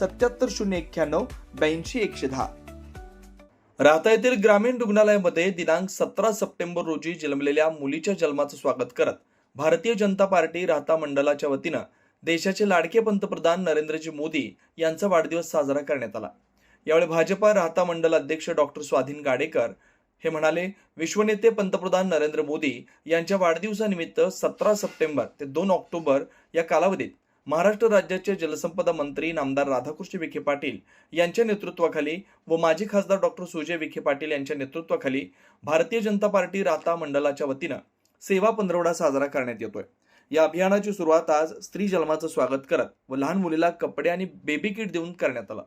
सत्याहत्तर शून्य एक्क्याण्णव ब्याऐंशी एकशे दहा. राहता येथील ग्रामीण रुग्णालयामध्ये दिनांक सतरा सप्टेंबर रोजी जन्मलेल्या मुलीच्या जन्माचं स्वागत करत भारतीय जनता पार्टी राहता मंडळाच्या वतीनं देशाचे लाडके पंतप्रधान नरेंद्रजी मोदी यांचा वाढदिवस साजरा करण्यात आला. यावेळी भाजपा राहता मंडल अध्यक्ष डॉक्टर स्वाधीन गाडेकर हे म्हणाले विश्वनेते पंतप्रधान नरेंद्र मोदी यांच्या वाढदिवसानिमित्त सतरा सप्टेंबर ते दोन ऑक्टोबर या कालावधीत महाराष्ट्र राज्याचे जलसंपदा मंत्री नामदार राधाकृष्ण विखे पाटील यांच्या नेतृत्वाखाली व माजी खासदार डॉक्टर सुजय विखे पाटील यांच्या नेतृत्वाखाली भारतीय जनता पार्टी राहता मंडळाच्या वतीनं सेवा पंधरवडा साजरा करण्यात येतोय. या अभियानाची सुरुवात आज स्त्री जन्माचं स्वागत करत व लहान मुलीला कपडे आणि बेबी किट देऊन करण्यात आलं.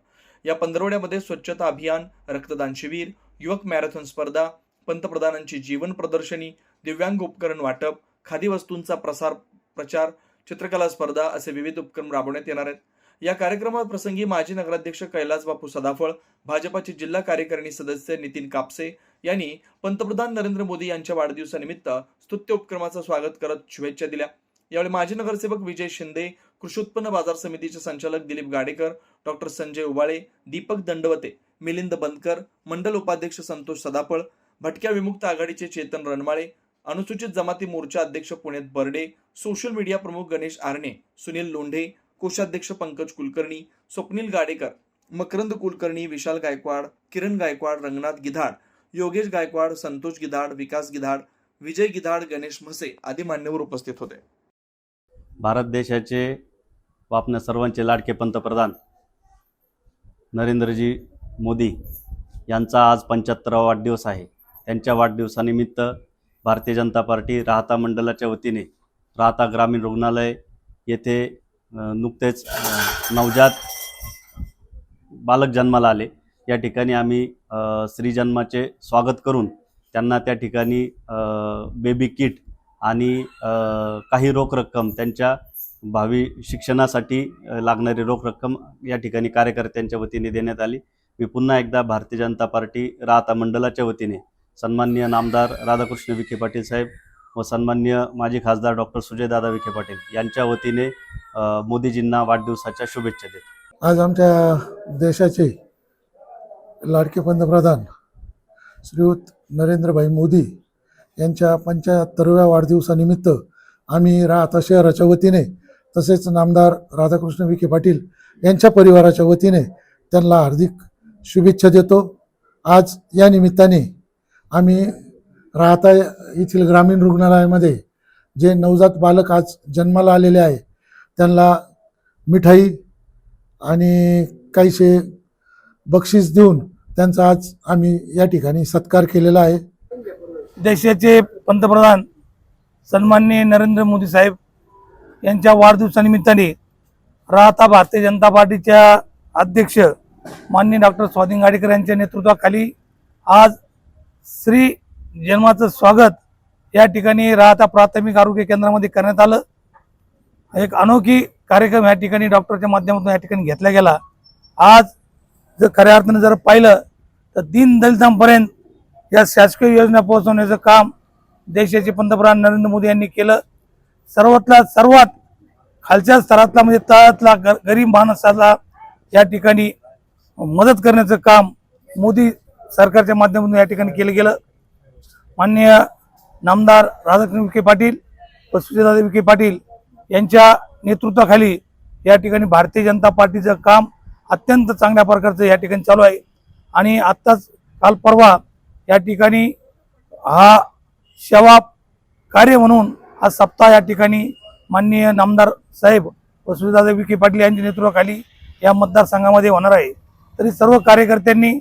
या पंधरवड्यामध्ये स्वच्छता अभियान रक्तदान शिबिर युवक मॅरेथॉन स्पर्धा पंतप्रधानांची जीवन प्रदर्शनी दिव्यांग उपकरण वाटप खादी वस्तूंचा प्रसार प्रचार चित्रकला स्पर्धा असे विविध उपक्रम राबवण्यात येणार आहेत. या कार्यक्रमाप्रसंगी माजी नगराध्यक्ष कैलास बापू सदाफळ भाजपाचे जिल्हा कार्यकारिणी सदस्य नितीन कापसे यांनी पंतप्रधान नरेंद्र मोदी यांच्या वाढदिवसानिमित्त स्तुत्य उपक्रमाचं स्वागत करत शुभेच्छा दिल्या. यावेळी माजी नगरसेवक विजय शिंदे कृषी उत्पन्न बाजार समितीचे संचालक दिलीप गाडेकर डॉक्टर संजय उबाळे दीपक दंडवते मिलिंद बंदकर मंडल उपाध्यक्ष संतोष सदाफळ भटक्या विमुक्त आघाडीचे चेतन रणमाळे अनुसूचित जमाती मोर्चा अध्यक्ष पुण्यात बर्डे सोशल मीडिया प्रमुख गणेश आरणे सुनील लोंढे कोषाध्यक्ष पंकज कुलकर्णी स्वप्नील गाडेकर मकरंद कुलकर्णी विशाल गायकवाड किरण गायकवाड रंगनाथ गिधाड योगेश गायकवाड संतोष गिधाड विकास गिधाड विजय गिधाड गणेश म्हसे आदी मान्यवर उपस्थित होते. भारत देशाचे व आपल्या सर्वांचे लाडके पंतप्रधान नरेंद्रजी मोदी यांचा आज पंच्याहत्तरावा वाढदिवस आहे. त्यांच्या वाढदिवसानिमित्त भारतीय जनता पार्टी राहता मंडळाच्या वतीने राहता ग्रामीण रुग्णालय येथे नुकतेच नवजात बालक जन्माला आले. या ठिकाणी आम्ही अ, स्त्री जन्माचे स्वागत करून त्यांना त्या ठिकाणी बेबी किट आणि काही रोख रक्कम त्यांच्या भावी शिक्षणासाठी लागणारी रोख रक्कम या ठिकाणी कार्यकर्त्यांच्या वतीने देण्यात आली. मी पुन्हा एकदा भारतीय जनता पार्टी राहता मंडळाच्या वतीने सन्मान्य नामदार राधाकृष्ण विखे पाटील साहेब व सन्मान्य माजी खासदार डॉक्टर सुजयदादा विखे पाटील यांच्या वतीने मोदीजींना वाढदिवसाच्या शुभेच्छा देत. आज आमच्या देशाचे लाडके पंतप्रधान श्रीयुत नरेंद्रभाई मोदी यांच्या पंच्याहत्तरव्या वाढदिवसानिमित्त आम्ही राहता शहराच्या वतीने तसेच नामदार राधाकृष्ण विखे पाटील यांच्या परिवाराच्या वतीने त्यांना हार्दिक शुभेच्छा देतो. आज या निमित्ताने आम्ही राहता येथील ग्रामीण रुग्णालयामध्ये जे नवजात बालक आज जन्माला आलेले आहे त्यांना मिठाई आणि काहीसे बक्षीस देऊन त्यांचा आज आम्ही या ठिकाणी सत्कार केलेला आहे. देशाचे पंतप्रधान सन्माननीय नरेंद्र मोदी साहेब यांच्या वाढदिवसानिमित्ताने राहता भारतीय जनता पार्टीच्या अध्यक्ष माननीय डॉक्टर स्वाधीन गाडेकर यांच्या नेतृत्वाखाली आज श्री जन्माचं स्वागत या ठिकाणी राहता प्राथमिक आरोग्य केंद्रामध्ये करण्यात आलं. एक अनोखी कार्यक्रम या ठिकाणी डॉक्टरच्या माध्यमातून या ठिकाणी घेतला गेला. आज जर खऱ्या अर्थानं जर पाहिलं तर दीन दलितांपर्यंत या शासकीय योजना पोहोचवण्याचं काम देशाचे पंतप्रधान नरेंद्र मोदी यांनी केलं. सर्वातला सर्वात खालच्या स्तरातला म्हणजे तळातला ग गरीब माणसाला या ठिकाणी मदत करण्याचं काम मोदी सरकारच्या माध्यमातून या ठिकाणी केलं गेलं. माननीय नामदार राधाकृष्ण विखे पाटील व सुजयदा विखे पाटील यांच्या नेतृत्वाखाली या ठिकाणी भारतीय जनता पार्टीचं काम अत्यंत चांगल्या प्रकारचं या ठिकाणी चालू आहे. आणि आत्ताच काल परवा या ठिकाणी हा सेवा कार्य म्हणून हा सप्ताह या ठिकाणी माननीय नामदार साहेब व सुजयदा विखे पाटील यांच्या नेतृत्वाखाली या मतदारसंघामध्ये होणार आहे. तरी सर्व कार्यकर्त्यांनी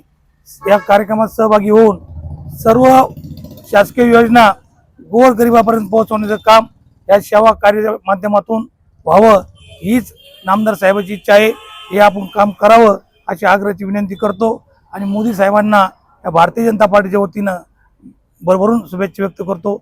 या कार्यक्रमात सहभागी होऊन सर्व शासकीय योजना गोरगरिबापर्यंत पोहोचवण्याचं काम या सेवा कार्य माध्यमातून व्हावं हीच नामदार साहेबाची इच्छा आहे. हे आपण काम करावं अशी आग्रहाची विनंती करतो. आणि मोदी साहेबांना या भारतीय जनता पार्टीच्या वतीनं भरभरून शुभेच्छा व्यक्त करतो.